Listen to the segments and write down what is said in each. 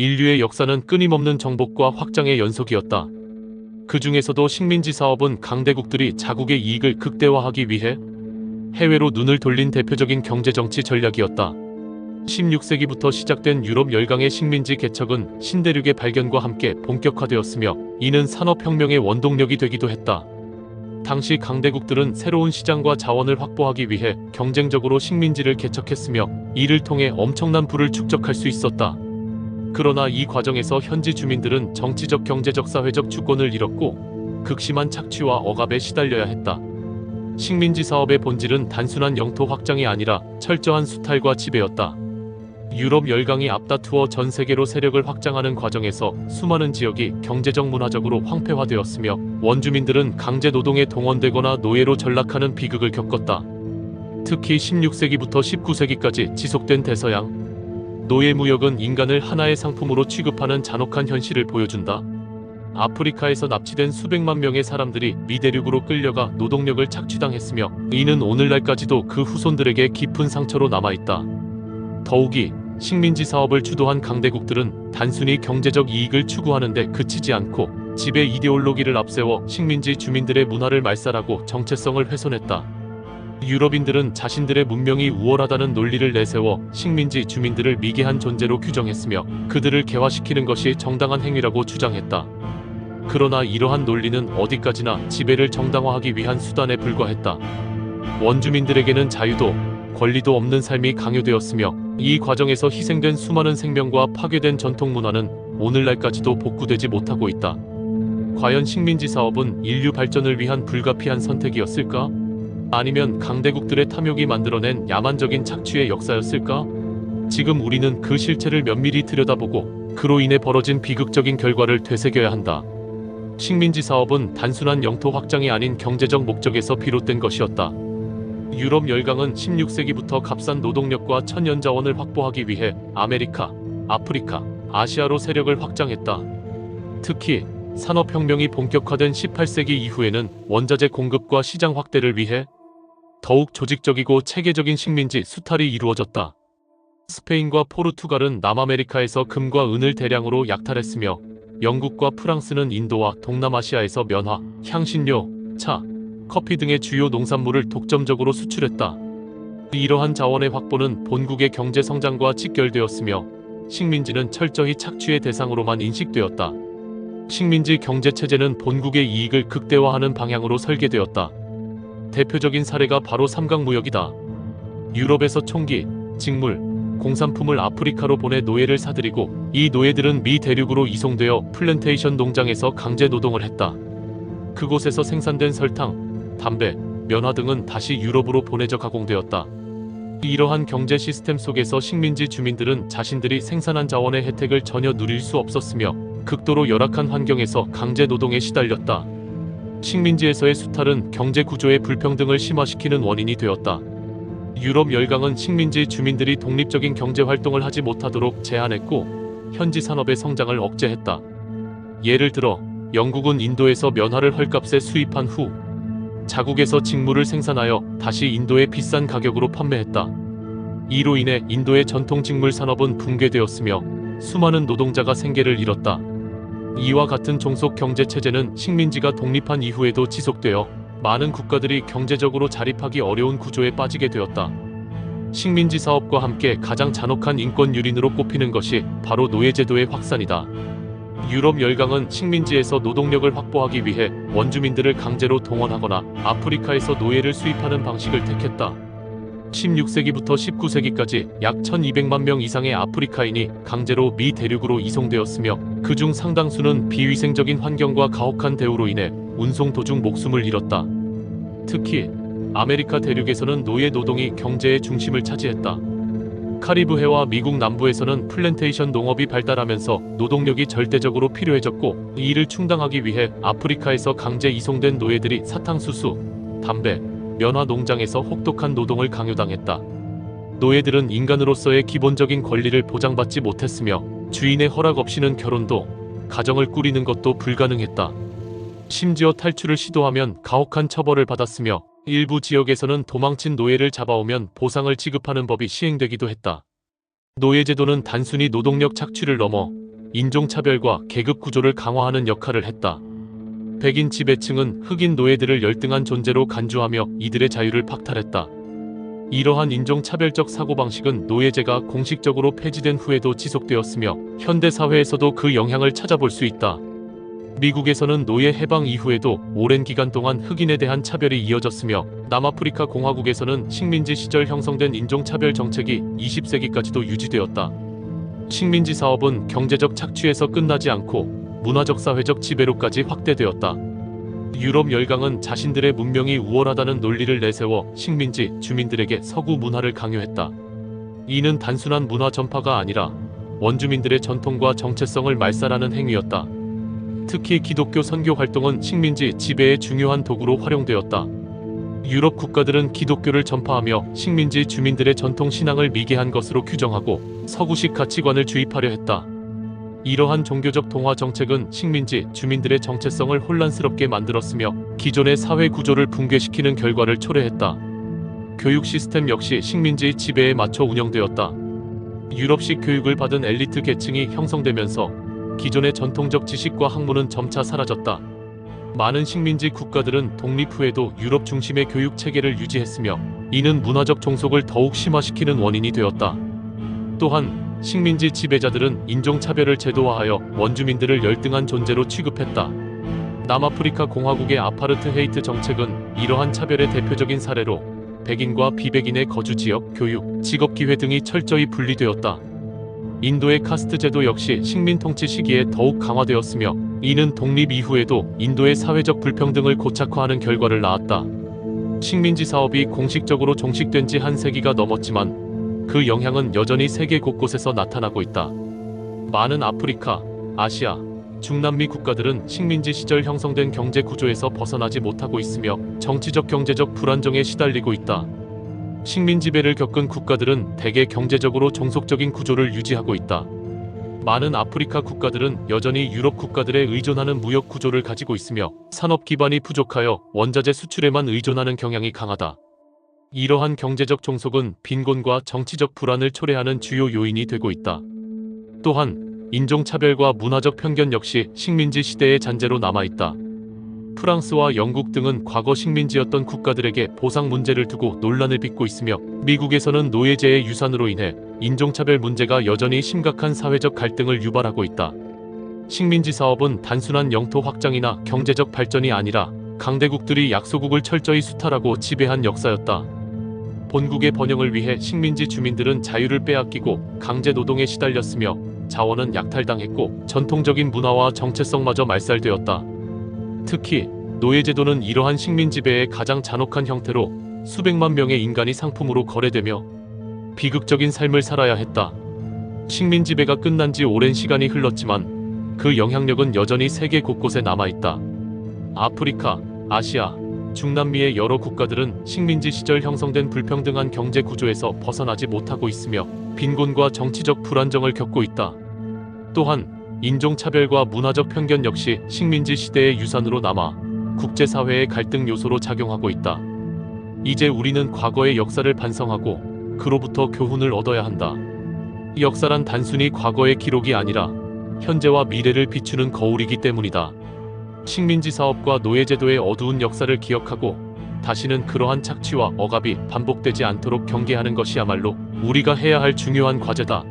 인류의 역사는 끊임없는 정복과 확장의 연속이었다. 그 중에서도 식민지 사업은 강대국들이 자국의 이익을 극대화하기 위해 해외로 눈을 돌린 대표적인 경제정치 전략이었다. 16세기부터 시작된 유럽 열강의 식민지 개척은 신대륙의 발견과 함께 본격화되었으며 이는 산업혁명의 원동력이 되기도 했다. 당시 강대국들은 새로운 시장과 자원을 확보하기 위해 경쟁적으로 식민지를 개척했으며 이를 통해 엄청난 부를 축적할 수 있었다. 그러나 이 과정에서 현지 주민들은 정치적, 경제적, 사회적 주권을 잃었고 극심한 착취와 억압에 시달려야 했다. 식민지 사업의 본질은 단순한 영토 확장이 아니라 철저한 수탈과 지배였다. 유럽 열강이 앞다투어 전 세계로 세력을 확장하는 과정에서 수많은 지역이 경제적 문화적으로 황폐화되었으며 원주민들은 강제 노동에 동원되거나 노예로 전락하는 비극을 겪었다. 특히 16세기부터 19세기까지 지속된 대서양 노예 무역은 인간을 하나의 상품으로 취급하는 잔혹한 현실을 보여준다. 아프리카에서 납치된 수백만 명의 사람들이 미대륙으로 끌려가 노동력을 착취당했으며 이는 오늘날까지도 그 후손들에게 깊은 상처로 남아있다. 더욱이 식민지 사업을 주도한 강대국들은 단순히 경제적 이익을 추구하는데 그치지 않고 지배 이데올로기를 앞세워 식민지 주민들의 문화를 말살하고 정체성을 훼손했다. 유럽인들은 자신들의 문명이 우월하다는 논리를 내세워 식민지 주민들을 미개한 존재로 규정했으며 그들을 개화시키는 것이 정당한 행위라고 주장했다. 그러나 이러한 논리는 어디까지나 지배를 정당화하기 위한 수단에 불과했다. 원주민들에게는 자유도 권리도 없는 삶이 강요되었으며 이 과정에서 희생된 수많은 생명과 파괴된 전통 문화는 오늘날까지도 복구되지 못하고 있다. 과연 식민지 사업은 인류 발전을 위한 불가피한 선택이었을까? 아니면 강대국들의 탐욕이 만들어낸 야만적인 착취의 역사였을까? 지금 우리는 그 실체를 면밀히 들여다보고 그로 인해 벌어진 비극적인 결과를 되새겨야 한다. 식민지 사업은 단순한 영토 확장이 아닌 경제적 목적에서 비롯된 것이었다. 유럽 열강은 16세기부터 값싼 노동력과 천연 자원을 확보하기 위해 아메리카, 아프리카, 아시아로 세력을 확장했다. 특히 산업혁명이 본격화된 18세기 이후에는 원자재 공급과 시장 확대를 위해 더욱 조직적이고 체계적인 식민지 수탈이 이루어졌다. 스페인과 포르투갈은 남아메리카에서 금과 은을 대량으로 약탈했으며 영국과 프랑스는 인도와 동남아시아에서 면화, 향신료, 차, 커피 등의 주요 농산물을 독점적으로 수출했다. 이러한 자원의 확보는 본국의 경제 성장과 직결되었으며 식민지는 철저히 착취의 대상으로만 인식되었다. 식민지 경제 체제는 본국의 이익을 극대화하는 방향으로 설계되었다. 대표적인 사례가 바로 삼각무역이다. 유럽에서 총기, 직물, 공산품을 아프리카로 보내 노예를 사들이고 이 노예들은 미 대륙으로 이송되어 플랜테이션 농장에서 강제 노동을 했다. 그곳에서 생산된 설탕, 담배, 면화 등은 다시 유럽으로 보내져 가공되었다. 이러한 경제 시스템 속에서 식민지 주민들은 자신들이 생산한 자원의 혜택을 전혀 누릴 수 없었으며 극도로 열악한 환경에서 강제 노동에 시달렸다. 식민지에서의 수탈은 경제 구조의 불평등을 심화시키는 원인이 되었다. 유럽 열강은 식민지 주민들이 독립적인 경제 활동을 하지 못하도록 제한했고 현지 산업의 성장을 억제했다. 예를 들어 영국은 인도에서 면화를 헐값에 수입한 후 자국에서 직물을 생산하여 다시 인도에 비싼 가격으로 판매했다. 이로 인해 인도의 전통 직물 산업은 붕괴되었으며 수많은 노동자가 생계를 잃었다. 이와 같은 종속 경제 체제는 식민지가 독립한 이후에도 지속되어 많은 국가들이 경제적으로 자립하기 어려운 구조에 빠지게 되었다. 식민지 사업과 함께 가장 잔혹한 인권 유린으로 꼽히는 것이 바로 노예제도의 확산이다. 유럽 열강은 식민지에서 노동력을 확보하기 위해 원주민들을 강제로 동원하거나 아프리카에서 노예를 수입하는 방식을 택했다. 16세기부터 19세기까지 약 1200만 명 이상의 아프리카인이 강제로 미 대륙으로 이송되었으며 그중 상당수는 비위생적인 환경과 가혹한 대우로 인해 운송 도중 목숨을 잃었다. 특히 아메리카 대륙에서는 노예 노동이 경제의 중심을 차지했다. 카리브해와 미국 남부에서는 플랜테이션 농업이 발달하면서 노동력이 절대적으로 필요해졌고 이를 충당하기 위해 아프리카에서 강제 이송된 노예들이 사탕수수, 담배, 면화 농장에서 혹독한 노동을 강요당했다. 노예들은 인간으로서의 기본적인 권리를 보장받지 못했으며 주인의 허락 없이는 결혼도 가정을 꾸리는 것도 불가능했다. 심지어 탈출을 시도하면 가혹한 처벌을 받았으며 일부 지역에서는 도망친 노예를 잡아오면 보상을 지급하는 법이 시행되기도 했다. 노예제도는 단순히 노동력 착취를 넘어 인종차별과 계급 구조를 강화하는 역할을 했다. 백인 지배층은 흑인 노예들을 열등한 존재로 간주하며 이들의 자유를 박탈했다. 이러한 인종차별적 사고방식은 노예제가 공식적으로 폐지된 후에도 지속되었으며 현대 사회에서도 그 영향을 찾아볼 수 있다. 미국에서는 노예 해방 이후에도 오랜 기간 동안 흑인에 대한 차별이 이어졌으며 남아프리카 공화국에서는 식민지 시절 형성된 인종차별 정책이 20세기까지도 유지되었다. 식민지 사업은 경제적 착취에서 끝나지 않고 문화적 사회적 지배로까지 확대되었다. 유럽 열강은 자신들의 문명이 우월하다는 논리를 내세워 식민지 주민들에게 서구 문화를 강요했다. 이는 단순한 문화 전파가 아니라 원주민들의 전통과 정체성을 말살하는 행위였다. 특히 기독교 선교 활동은 식민지 지배의 중요한 도구로 활용되었다. 유럽 국가들은 기독교를 전파하며 식민지 주민들의 전통 신앙을 미개한 것으로 규정하고 서구식 가치관을 주입하려 했다. 이러한 종교적 동화 정책은 식민지 주민들의 정체성을 혼란스럽게 만들었으며 기존의 사회 구조를 붕괴시키는 결과를 초래했다. 교육 시스템 역시 식민지 지배에 맞춰 운영되었다. 유럽식 교육을 받은 엘리트 계층이 형성되면서 기존의 전통적 지식과 학문은 점차 사라졌다. 많은 식민지 국가들은 독립 후에도 유럽 중심의 교육 체계를 유지했으며 이는 문화적 종속을 더욱 심화시키는 원인이 되었다. 또한 식민지 지배자들은 인종차별을 제도화하여 원주민들을 열등한 존재로 취급했다. 남아프리카 공화국의 아파르트 헤이트 정책은 이러한 차별의 대표적인 사례로 백인과 비백인의 거주 지역, 교육, 직업 기회 등이 철저히 분리되었다. 인도의 카스트 제도 역시 식민 통치 시기에 더욱 강화되었으며 이는 독립 이후에도 인도의 사회적 불평등을 고착화하는 결과를 낳았다. 식민지 사업이 공식적으로 종식된 지 한 세기가 넘었지만 그 영향은 여전히 세계 곳곳에서 나타나고 있다. 많은 아프리카, 아시아, 중남미 국가들은 식민지 시절 형성된 경제 구조에서 벗어나지 못하고 있으며 정치적 경제적 불안정에 시달리고 있다. 식민 지배를 겪은 국가들은 대개 경제적으로 종속적인 구조를 유지하고 있다. 많은 아프리카 국가들은 여전히 유럽 국가들에 의존하는 무역 구조를 가지고 있으며 산업 기반이 부족하여 원자재 수출에만 의존하는 경향이 강하다. 이러한 경제적 종속은 빈곤과 정치적 불안을 초래하는 주요 요인이 되고 있다. 또한 인종차별과 문화적 편견 역시 식민지 시대의 잔재로 남아있다. 프랑스와 영국 등은 과거 식민지였던 국가들에게 보상 문제를 두고 논란을 빚고 있으며 미국에서는 노예제의 유산으로 인해 인종차별 문제가 여전히 심각한 사회적 갈등을 유발하고 있다. 식민지 사업은 단순한 영토 확장이나 경제적 발전이 아니라 강대국들이 약소국을 철저히 수탈하고 지배한 역사였다. 본국의 번영을 위해 식민지 주민들은 자유를 빼앗기고 강제 노동에 시달렸으며 자원은 약탈당했고 전통적인 문화와 정체성마저 말살되었다. 특히 노예제도는 이러한 식민 지배의 가장 잔혹한 형태로 수백만 명의 인간이 상품으로 거래되며 비극적인 삶을 살아야 했다. 식민 지배가 끝난 지 오랜 시간이 흘렀지만 그 영향력은 여전히 세계 곳곳에 남아있다. 아프리카, 아시아, 중남미의 여러 국가들은 식민지 시절 형성된 불평등한 경제 구조에서 벗어나지 못하고 있으며 빈곤과 정치적 불안정을 겪고 있다. 또한 인종차별과 문화적 편견 역시 식민지 시대의 유산으로 남아 국제사회의 갈등 요소로 작용하고 있다. 이제 우리는 과거의 역사를 반성하고 그로부터 교훈을 얻어야 한다. 역사란 단순히 과거의 기록이 아니라 현재와 미래를 비추는 거울이기 때문이다. 식민지 사업과 노예제도의 어두운 역사를 기억하고 다시는 그러한 착취와 억압이 반복되지 않도록 경계하는 것이야말로 우리가 해야 할 중요한 과제다.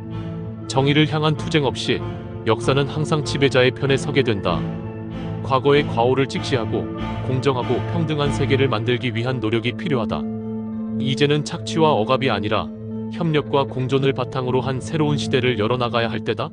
정의를 향한 투쟁 없이 역사는 항상 지배자의 편에 서게 된다. 과거의 과오를 직시하고 공정하고 평등한 세계를 만들기 위한 노력이 필요하다. 이제는 착취와 억압이 아니라 협력과 공존을 바탕으로 한 새로운 시대를 열어나가야 할 때다.